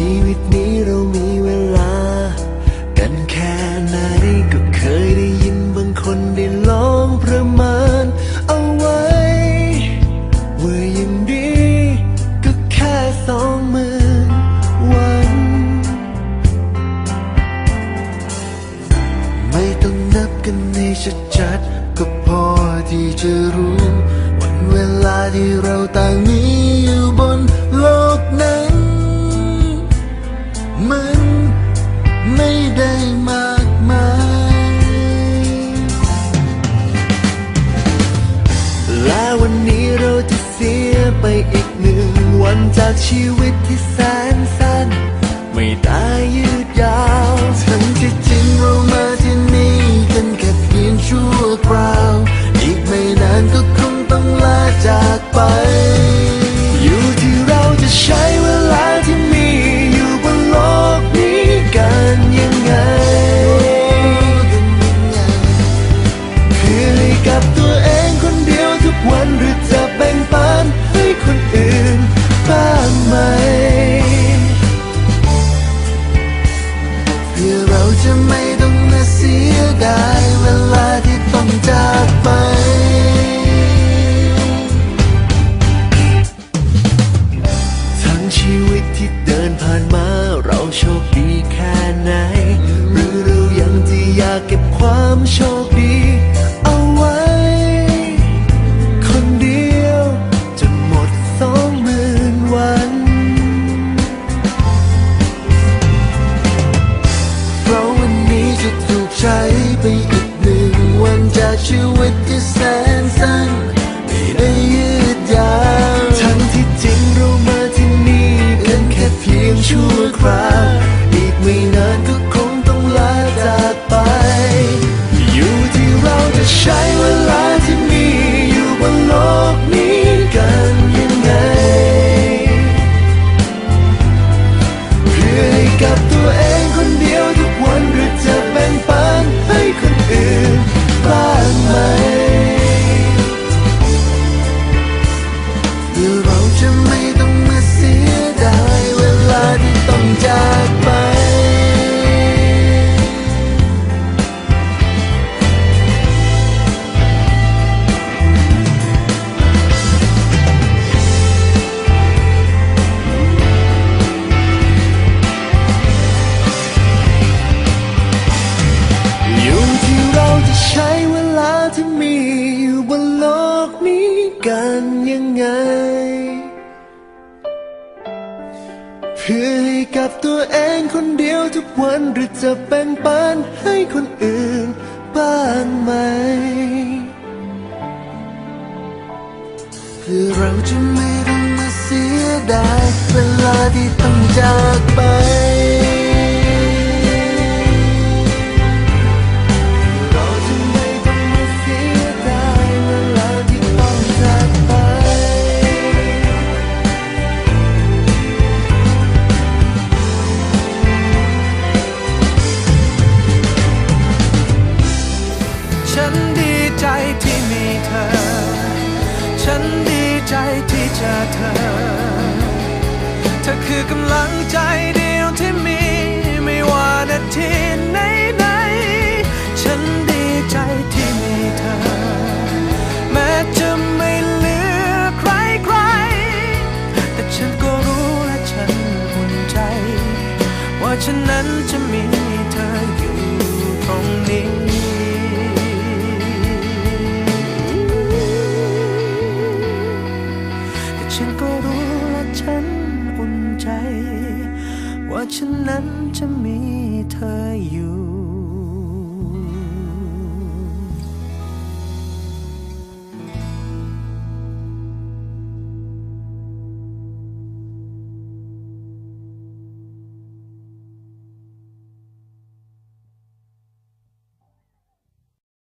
ชีวิตนี้เรามีเวลา กันแค่ไหนก็เคยได้ยินบางคนได้ลองประเมินเอาไว้ว่ายังดี ก็แค่สองมือวัน ไม่ต้องนับกันในชัดชัดก็พอที่จะรู้ วันเวลาที่เราต่าง จากชีวิตที่แสนสั้น ไม่ได้ยืดยาวทั้งที่จริงเรามาที่นี่กันแค่เพียงชั่วคราว ที่เดินผ่านมาเราโชคดีแค่ไหน หรือเรายังที่อยากเก็บความโชคดีเอาไว้ คนเดียวจนหมดสองหมื่นวัน เพราะวันนี้จะถูกใช้ไปอีกหนึ่งวันจากชีวิตที่แสน กันยังไง เพื่อให้กับตัวเองคนเดียวทุกวันหรือจะแบ่งปันให้คนอื่นบ้างไหม เพื่อเราจะไม่ต้องมาเสียดายเวลาที่ต้องจากไป ฉันดีใจที่เจอเธอ เธอคือกำลังใจเดียวที่มี ไม่ว่านาทีไหนไหนๆฉันดีใจที่มีเธอ แม้จะไม่เหลือใครใครๆแต่ฉันก็รู้และฉันอุ่นใจ ว่าฉันนั้นจะมีเธออยู่ตรงนี้ ฉันนั้นจะมีเธออยู่